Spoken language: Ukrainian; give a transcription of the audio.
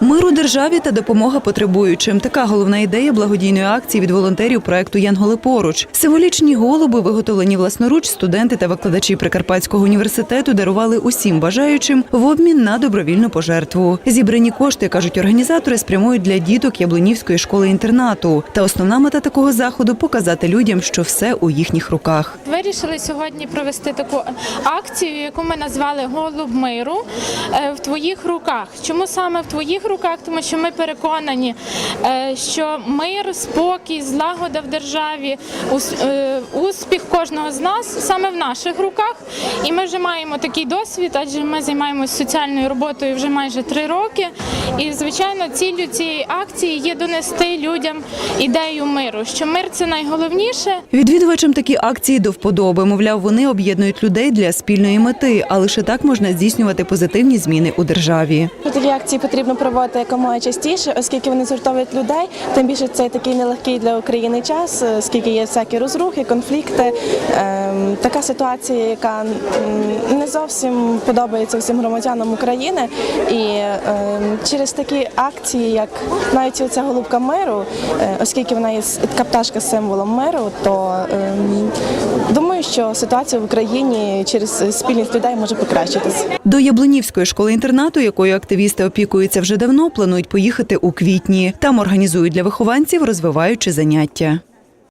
Мир у державі та допомога потребуючим. Така головна ідея благодійної акції від волонтерів проекту Янголи поруч. Символічні голуби, виготовлені власноруч, студенти та викладачі Прикарпатського університету дарували усім бажаючим в обмін на добровільну пожертву. Зібрані кошти, кажуть організатори, спрямують для діток Яблунівської школи інтернату. Та основна мета такого заходу показати людям, що все у їхніх руках. Вирішили сьогодні провести таку акцію, яку ми назвали Голуб миру е, в твоїх руках. Чому саме в твоїх руках? Тому що ми переконані, е, що мир, спокій, злагода в державі, е, успіх кожного з нас саме в наших руках. І ми вже маємо такий досвід, адже ми займаємося соціальною роботою вже майже три роки. І звичайно, ціллю цієї акції є донести людям ідею миру, що мир це найголовніше. Відвідувачам такі акції до вподоби. Мовляв, вони об'єднують людей для спільної мети, а лише так можна здійснювати позитивні зміни у державі. Такі акції потрібно проводити якомога частіше, оскільки вони згуртовують людей. Тим більше цей такий нелегкий для України час, е, оскільки є всякі розрухи, конфлікти. Ем, Така ситуація, яка не зовсім подобається всім громадянам України. І ем, через такі акції, як навіть оця голубка миру, е, оскільки вона є така пташка з символом миру, то ем, думаю, що ситуація в Україні через спільність людей може покращитися. До Яблунівської школи інтернату, якою активісти опікуються вже давно, планують поїхати у квітні. Там організують для вихованців розвиваючі заняття.